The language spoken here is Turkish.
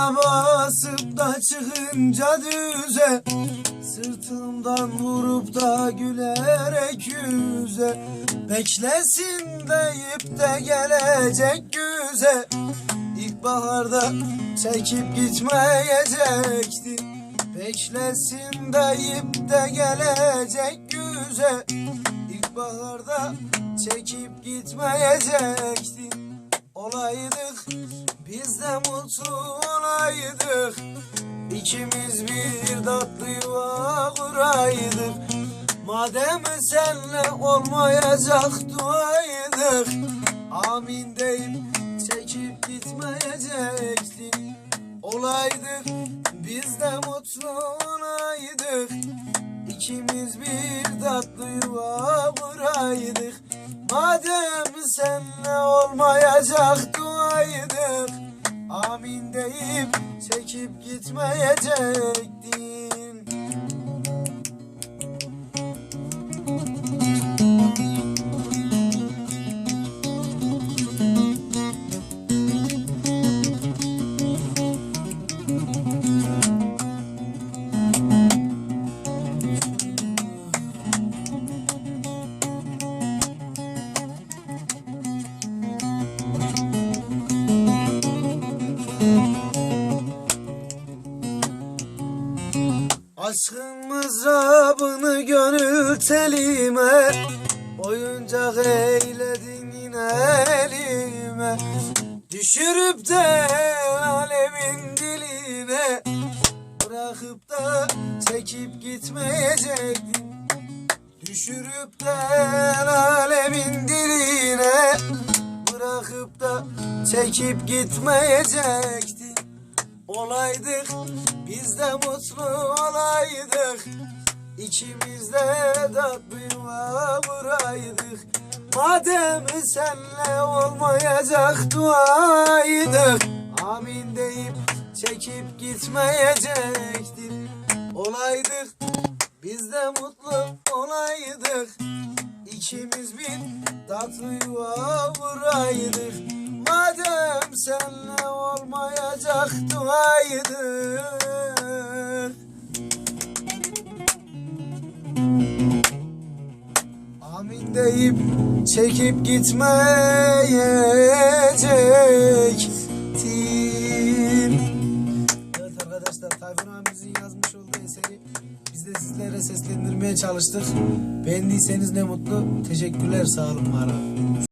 Üstüme basıp da çıkınca düze Sırtımdan vurup da gülerek yüze Beklesin deyip de gelecek güze İlkbaharda çekip gitmeyecekti Beklesin deyip de gelecek güze İlkbaharda çekip gitmeyecekti Olaydık biz de mutlu olaydık. İkimiz bir tatlı yuva kuraydık. Madem senle olmayacak duaydık Amin deyip çekip gitmeyecektin Olaydık biz de mutlu olaydık. İkimiz bir tatlı yuva kuraydık Madem senle olmayacak Aşkın mızrabını gönül telime Oyuncak eyledin yine elime. Düşürüp de alemin diline. Bırakıp da çekip gitmeyecektin. Düşürüp de alemin diline. Bırakıp da çekip gitmeyecektin Olaydık biz de mutlu olaydık. İkimiz de tatlı yuva kuraydık Madem senle olmayacak duaydık. Amin deyip çekip gitmeyecektin. Olaydık biz de mutlu olaydık. İkimiz bir tatlı yuva kuraydık duaydık Amin deyip çekip gitmeyecektin Evet arkadaşlar Tayfun abimizin yazmış olduğu eseri biz de sizlere seslendirmeye çalıştık. Beğendiyseniz ne mutlu. Teşekkürler sağ olun var.